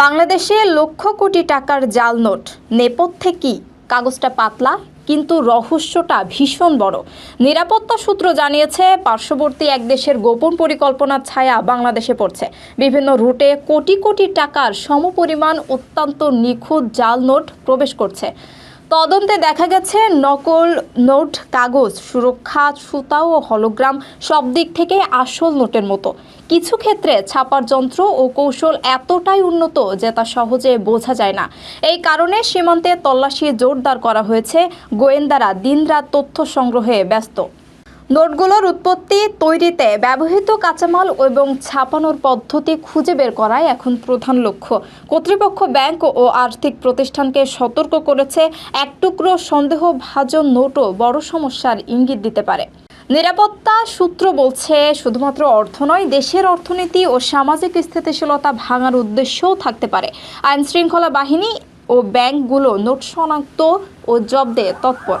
বাংলাদেশে লক্ষ কোটি টাকার জাল নোট। নেপথ্যে কি? কাগজটা পাতলা, কিন্তু রহস্যটা ভীষণ বড়। নিরাপত্তা সূত্র জানিয়েছে, পার্শ্ববর্তী এক দেশের গোপন পরিকল্পনার ছায়া বাংলাদেশে পড়ছে। বিভিন্ন রুটে কোটি কোটি টাকার সমপরিমাণ অত্যন্ত নিখুঁত জাল নোট প্রবেশ করছে। তদন্তে দেখা গেছে, নকল নোট, কাগজ, সুরক্ষা, সুতা ও হলোগ্রাম সব দিক থেকে আসল নোটের মতো। কিছু ক্ষেত্রে ছাপার যন্ত্র ও কৌশল এতটাই উন্নত যে তা সহজে বোঝা যায় না। এই কারণে সীমান্তে তল্লাশি জোরদার করা হয়েছে। গোয়েন্দারা দিনরাত তথ্য সংগ্রহে ব্যস্ত। নোটগুলোর উৎপত্তি তৈরিতে ব্যবহৃত কাঁচামাল এবং ছাপানোর পদ্ধতি খুঁজে বের করাই এখন প্রধান লক্ষ্য। কর্তৃপক্ষ ব্যাংক ও আর্থিক প্রতিষ্ঠানকে সতর্ক করেছে, এক টুকরো সন্দেহভাজন নোটও বড় সমস্যার ইঙ্গিত দিতে পারে। নিরাপত্তা সূত্র বলছে, শুধুমাত্র অর্থ নয়, দেশের অর্থনীতি ও সামাজিক স্থিতিশীলতা ভাঙার উদ্দেশ্যও থাকতে পারে। আইন শৃঙ্খলা বাহিনী ও ব্যাংকগুলো নোট শনাক্ত ও জব্দে তৎপর।